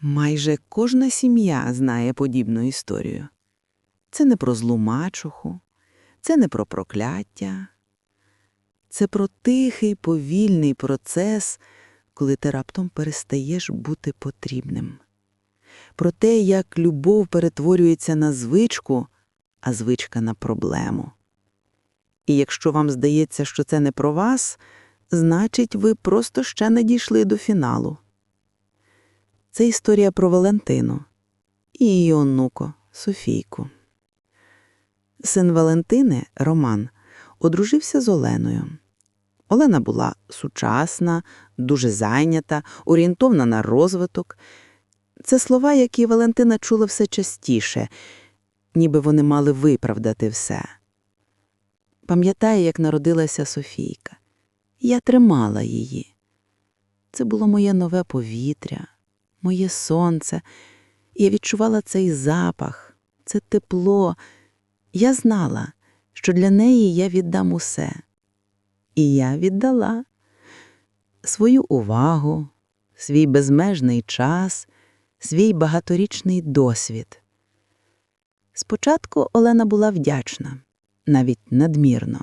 Майже кожна сім'я знає подібну історію. Це не про злу мачуху, це не про прокляття. Це про тихий, повільний процес, коли ти раптом перестаєш бути потрібним. Про те, як любов перетворюється на звичку, а звичка на проблему. І якщо вам здається, що це не про вас, значить, ви просто ще не дійшли до фіналу. Це історія про Валентину і її онуко Софійку. Син Валентини, Роман, одружився з Оленою. Олена була сучасна, дуже зайнята, орієнтовна на розвиток. Це слова, які Валентина чула все частіше, ніби вони мали виправдати все. Пам'ятаю, як народилася Софійка. Я тримала її. Це було моє нове повітря, моє сонце. Я відчувала цей запах, це тепло. Я знала, що для неї я віддам усе. І я віддала свою увагу, свій безмежний час, свій багаторічний досвід. Спочатку Олена була вдячна, навіть надмірно.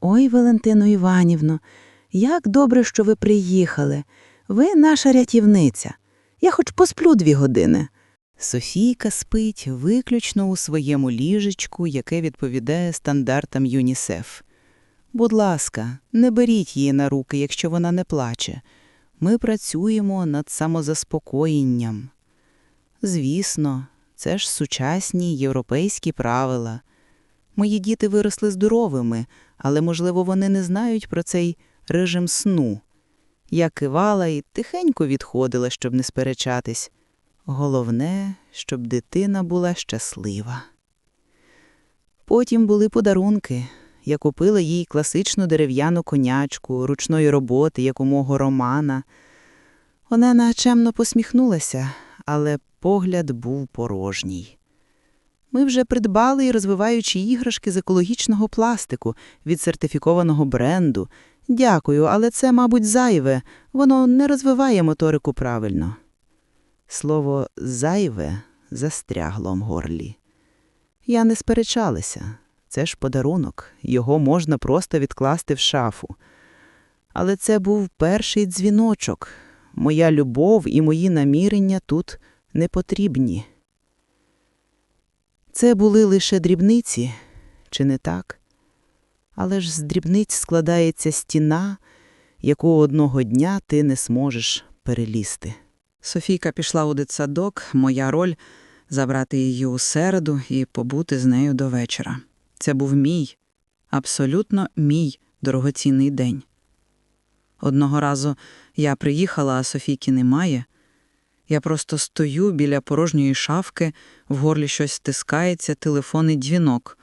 Ой, Валентино Іванівно, як добре, що ви приїхали. Ви наша рятівниця. Я хоч посплю дві години. Софійка спить виключно у своєму ліжечку, яке відповідає стандартам ЮНІСЕФ. Будь ласка, не беріть її на руки, якщо вона не плаче. Ми працюємо над самозаспокоєнням. Звісно, це ж сучасні європейські правила. Мої діти виросли здоровими, але, можливо, вони не знають про цей режим сну. Я кивала і тихенько відходила, щоб не сперечатись. Головне, щоб дитина була щаслива. Потім були подарунки. Я купила їй класичну дерев'яну конячку, ручної роботи, як у мого Романа. Вона чемно посміхнулася, але погляд був порожній. Ми вже придбали і розвиваючи іграшки з екологічного пластику від сертифікованого бренду. Дякую, але це, мабуть, зайве, воно не розвиває моторику правильно. Слово зайве застрягло в горлі. Я не сперечалася. Це ж подарунок, його можна просто відкласти в шафу. Але це був перший дзвіночок. Моя любов і мої намірення тут не потрібні. Це були лише дрібниці, чи не так? Але ж з дрібниць складається стіна, яку одного дня ти не зможеш перелізти. Софійка пішла у дитсадок, моя роль забрати її у середу і побути з нею до вечора. Це був мій, абсолютно мій дорогоцінний день. Одного разу я приїхала, а Софійки немає. Я просто стою біля порожньої шафки, в горлі щось стискається, телефонний дзвінок.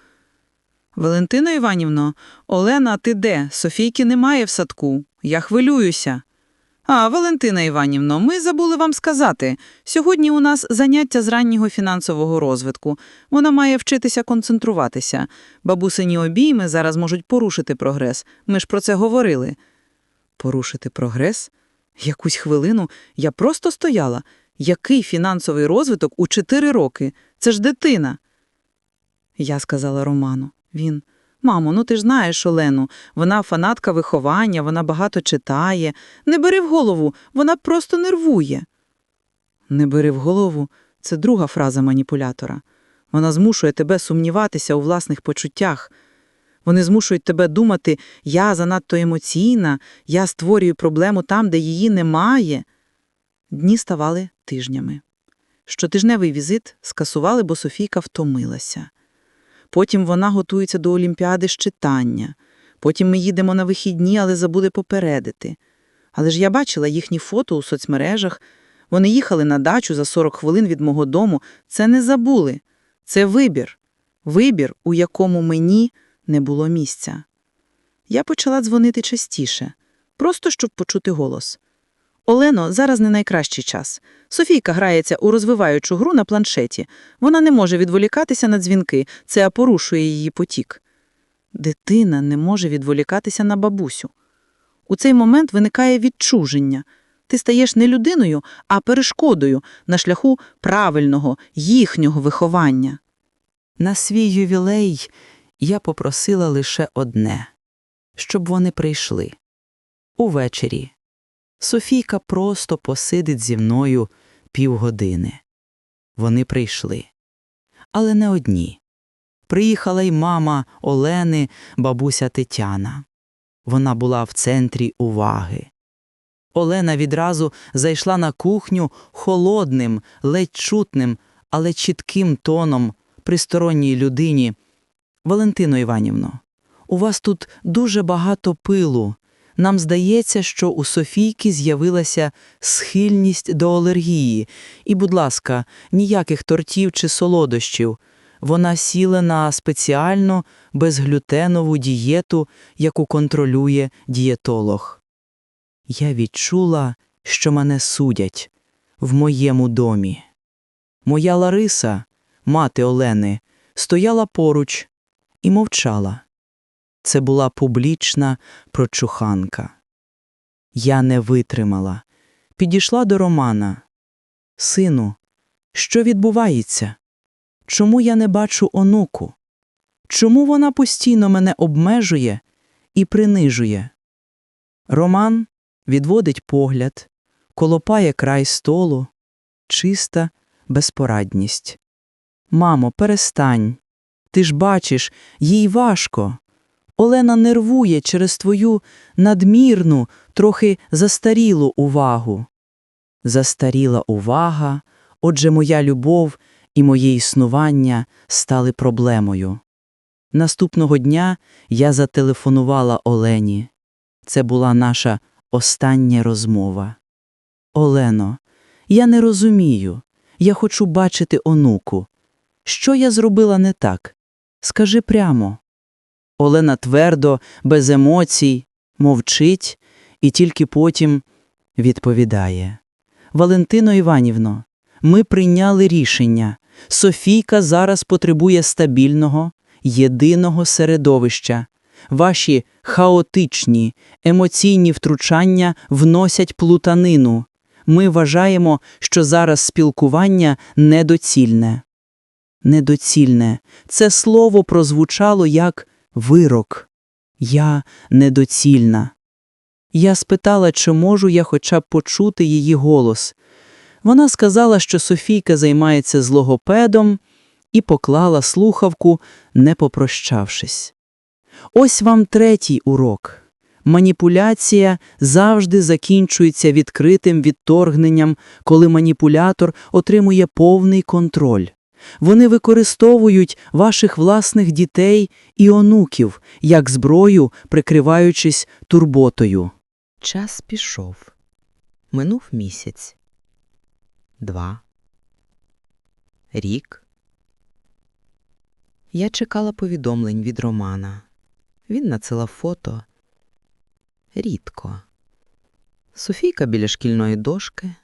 Валентина Іванівно, Олена, ти де? Софійки немає в садку. Я хвилююся. А, Валентина Іванівно, ми забули вам сказати. Сьогодні у нас заняття з раннього фінансового розвитку. Вона має вчитися концентруватися. Бабусині обійми зараз можуть порушити прогрес. Ми ж про це говорили. Порушити прогрес? Якусь хвилину я просто стояла. Який фінансовий розвиток у чотири роки? Це ж дитина. Я сказала Роману. Він. Мамо, ну ти ж знаєш Олену. Вона фанатка виховання, вона багато читає. Не бери в голову, вона просто нервує. Не бери в голову це друга фраза маніпулятора. Вона змушує тебе сумніватися у власних почуттях. Вони змушують тебе думати, я занадто емоційна, я створюю проблему там, де її немає. Дні ставали тижнями. Щотижневий візит скасували, бо Софійка втомилася. Потім вона готується до Олімпіади з читання. Потім ми їдемо на вихідні, але забули попередити. Але ж я бачила їхні фото у соцмережах. Вони їхали на дачу за 40 хвилин від мого дому. Це не забули. Це вибір. Вибір, у якому мені не було місця. Я почала дзвонити частіше, просто щоб почути голос. Олено, зараз не найкращий час. Софійка грається у розвиваючу гру на планшеті. Вона не може відволікатися на дзвінки, це порушує її потік. Дитина не може відволікатися на бабусю. У цей момент виникає відчуження. Ти стаєш не людиною, а перешкодою на шляху правильного, їхнього виховання. На свій ювілей я попросила лише одне – щоб вони прийшли. Увечері. Софійка просто посидить зі мною півгодини. Вони прийшли. Але не одні. Приїхала й мама Олени, бабуся Тетяна. Вона була в центрі уваги. Олена відразу зайшла на кухню холодним, ледь чутним, але чітким тоном при сторонній людині. Валентино Іванівно, у вас тут дуже багато пилу. Нам здається, що у Софійки з'явилася схильність до алергії. І, будь ласка, ніяких тортів чи солодощів. Вона сіла на спеціальну безглютенову дієту, яку контролює дієтолог. Я відчула, що мене судять в моєму домі. Моя Лариса, мати Олени, стояла поруч і мовчала. Це була публічна прочуханка. Я не витримала. Підійшла до Романа. Сину, що відбувається? Чому я не бачу онуку? Чому вона постійно мене обмежує і принижує? Роман відводить погляд, колопає край столу, чиста безпорадність. Мамо, перестань. Ти ж бачиш, їй важко. Олена нервує через твою надмірну, трохи застарілу увагу. Застаріла увага, отже, моя любов і моє існування стали проблемою. Наступного дня я зателефонувала Олені. Це була наша остання розмова. Олено, я не розумію. Я хочу бачити онуку. Що я зробила не так? Скажи прямо. Олена твердо, без емоцій, мовчить і тільки потім відповідає. Валентино Іванівно, ми прийняли рішення. Софійка зараз потребує стабільного, єдиного середовища. Ваші хаотичні, емоційні втручання вносять плутанину. Ми вважаємо, що зараз спілкування недоцільне. Недоцільне. Це слово прозвучало як вирок. Я недоцільна. Я спитала, чи можу я хоча б почути її голос. Вона сказала, що Софійка займається з логопедом, і поклала слухавку, не попрощавшись. Ось вам третій урок. Маніпуляція завжди закінчується відкритим відторгненням, коли маніпулятор отримує повний контроль. Вони використовують ваших власних дітей і онуків як зброю, прикриваючись турботою. Час пішов. Минув місяць. Два. Рік. Я чекала повідомлень від Романа. Він надсилав фото. Рідко. Софійка біля шкільної дошки.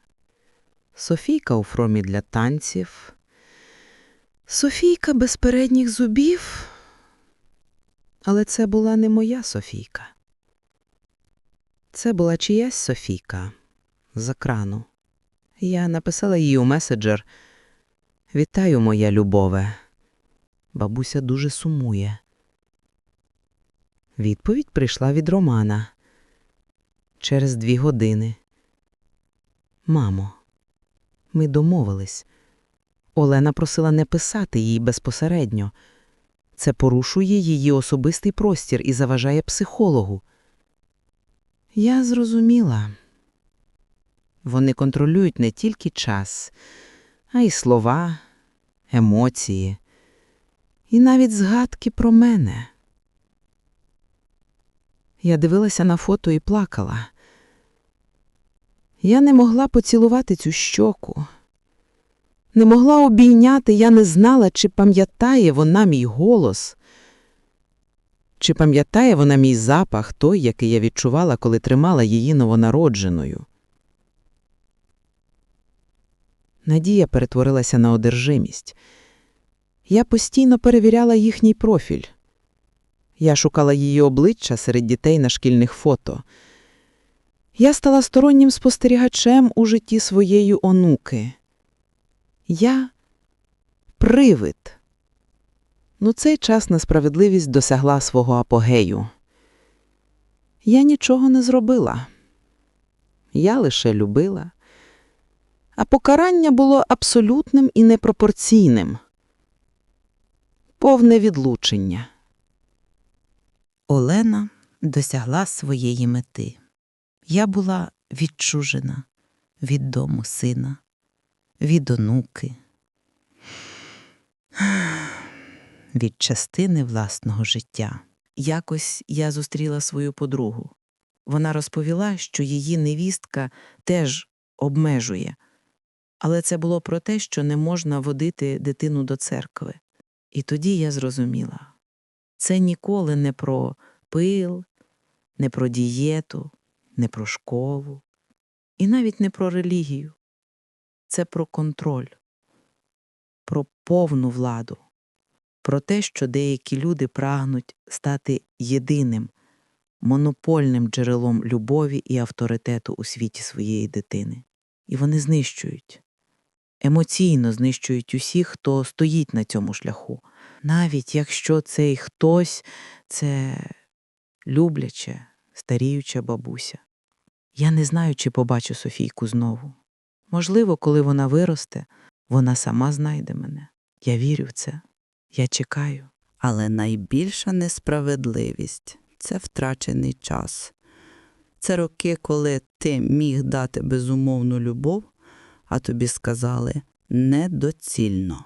Софійка у фромі для танців. Софійка без передніх зубів. Але це була не моя Софійка. Це була чиясь Софійка з екрану. Я написала їй у меседжер Вітаю, моя любове. Бабуся дуже сумує. Відповідь прийшла від Романа. Через дві години. Мамо, ми домовились. Олена просила не писати їй безпосередньо. Це порушує її особистий простір і заважає психологу. Я зрозуміла. Вони контролюють не тільки час, а й слова, емоції, і навіть згадки про мене. Я дивилася на фото і плакала. Я не могла поцілувати цю щоку. Не могла обійняти, я не знала, чи пам'ятає вона мій голос, чи пам'ятає вона мій запах, той, який я відчувала, коли тримала її новонародженою. Надія перетворилася на одержимість. Я постійно перевіряла їхній профіль. Я шукала її обличчя серед дітей на шкільних фото. Я стала стороннім спостерігачем у житті своєї онуки. Я привид. Ну, цей час несправедливість досягла свого апогею. Я нічого не зробила. Я лише любила. А покарання було абсолютним і непропорційним. Повне відлучення. Олена досягла своєї мети. Я була відчужена від дому сина, від онуки, від частини власного життя. Якось я зустріла свою подругу. Вона розповіла, що її невістка теж обмежує, але це було про те, що не можна водити дитину до церкви. І тоді я зрозуміла це ніколи не про пил, не про дієту, не про школу і навіть не про релігію. Це про контроль, про повну владу, про те, що деякі люди прагнуть стати єдиним, монопольним джерелом любові і авторитету у світі своєї дитини. І вони знищують, емоційно знищують усіх, хто стоїть на цьому шляху, навіть якщо цей хтось це любляче, старіюча бабуся. Я не знаю, чи побачу Софійку знову. Можливо, коли вона виросте, вона сама знайде мене. Я вірю в це. Я чекаю. Але найбільша несправедливість це втрачений час. Це роки, коли ти міг дати безумовну любов, а тобі сказали недоцільно.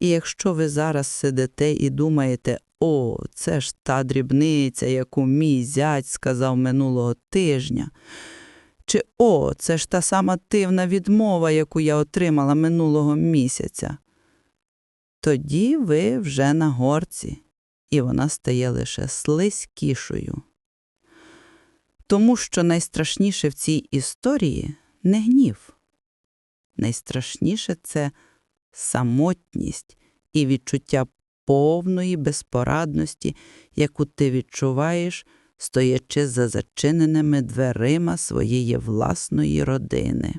І якщо ви зараз сидите і думаєте, о, це ж та дрібниця, яку мій зять сказав минулого тижня, чи о, це ж та сама дивна відмова, яку я отримала минулого місяця, тоді ви вже на горці, і вона стає лише слизькішою. Тому що найстрашніше в цій історії не гнів. Найстрашніше це самотність і відчуття повної безпорадності, яку ти відчуваєш, стоячи за зачиненими дверима своєї власної родини.